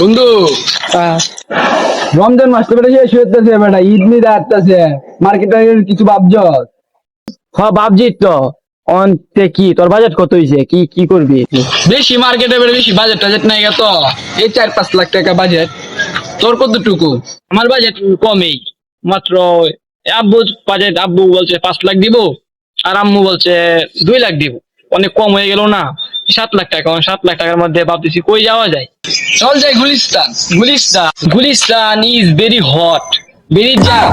বন্ধু রমজান মাস তো বেটা শেষ হইতেছে বেটা ঈদ মিদ আসতেছে মার্কেটে কিছু ভাবছ? হ্যাঁ ভাবছি তো। অন্তে কি তোর বাজেট কত হইছে? কি কি করবি? বেশি মার্কেটে বেড়ে বেশি বাজেট টাজেট নাই তো। এই চার পাঁচ লাখ টাকা বাজেট তোর কতটুকু? আমার বাজেট কমই। মাত্র আব্বু বাজেট আব্বু বলছে পাঁচ লাখ দিব আর আম্মু বলছে দুই লাখ দিব। অনেক কম হয়ে গেল না। সাত লাখ টাকা সাত লাখ টাকার মধ্যে ভাবতেছি কই যাওয়া যায়? চল যাই Gulistan. Gulistan. Gulistan is very hot very jam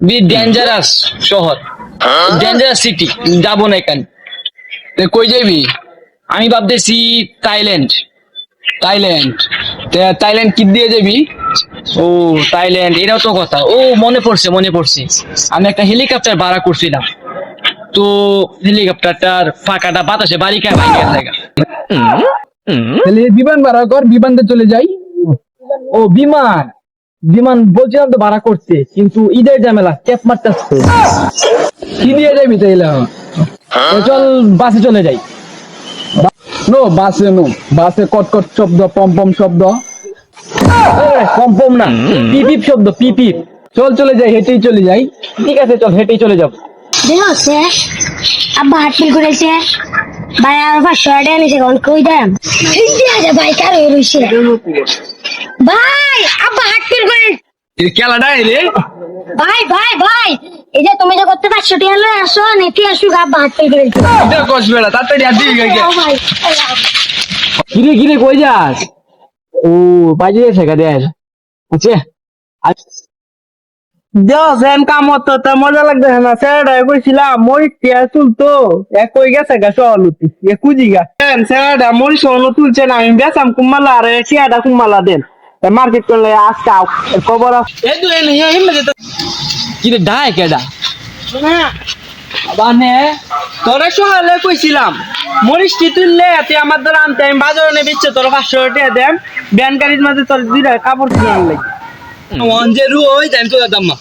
very dangerous শহর। ডেঞ্জারাস সিটি যাব না এখানে। কই যাবি? আমি ভাবতেছি থাইল্যান্ড থাইল্যান্ড থাইল্যান্ড কি দিয়ে যাবি? ও থাইল্যান্ড এটাও তো কথা। ও, মনে পড়ছে মনে পড়ছে। আমি একটা হেলিকপ্টার ভাড়া করছিলাম। তো হেলিকপ্টারটার ফাঁকাটা বাতাসে বাড়ি খায় গেছে গা। তাহলে বিমান ভাড়া কর বিমানতে চলে যাই। ও বিমান। বিমান বলছিলাম তো ভাড়া করতে কিন্তু ঈদের ঝামেলা ক্যাপ মারতেছে কি দিয়ে যাবি তাইলে? চল বাসে চলে যাই। নো বাসে নো বাসে কটকট শব্দ পম পম শব্দ। কম কম না পিপিপ শব্দ পিপিপ। চল চলে যাই হেঁটেই চলে যাই। ঠিক আছে চল হেঁটেই চলে যাব। দেখছে আব্বা হাটপিল করেছে ভাই আমার পাঁচশো টাকা নিয়েছে কোন কই দাম দেখা ভাই কারও রয়েছে ভাই আব্বা হাটপিল করে খেলাটা ভাই ভাই ভাই এই যে তুমি যে করতে পারছ টিয়া লয়ে আসো নেতি আসুক আব্বা হাটপিল করেছে এটা কস বেড়া তাড়াতাড়ি হাত দিবি গাইকে ভাই কিরে কিরে কই যাস? ও বাজে গেছে গা দেখ আচ্ছা। দেন কাম হতো তা মজা লাগবে না স্যারটা কইছিলাম মরিচ টিয়া তুলতো এক কই গেছে গা সহলুতি এ কুজি গা। দেন স্যারটা মরিচ সহলু তুলছে না আমি বেচাম কুম্মালা আর টিয়াটা কুম্মালা দেন। মার্কেট করলে আজকে খবর এই তো এনে হিমে যেত কিরে ডায় কেডা? বানে তোরা সকালে কইছিলাম মরিচ টি তুললে তুই আমার দ্বারা আনতে আমি বাজারে নে বেচছে তোর পাঁচশো টাকা দেন। ব্যান গাড়ির মাঝে তোর দুইটা কাপড় কিনার লাগে অঞ্জে রু ওই টাইম তো দাম মা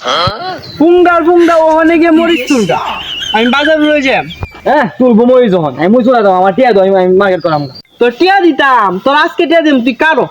পুঙ্গার পুঙ্গা ওখানে গিয়ে মরিচ তুলটা আমি বাজারে রয়ে যাম হ্যাঁ তুলবো মই যখন। আমি মুই চলে দাও আমার টিয়া দাও আমি মার্কেট করাম। না তোর টিয়া দিতাম তোর আজকে টিয়া দিম তুই কারও?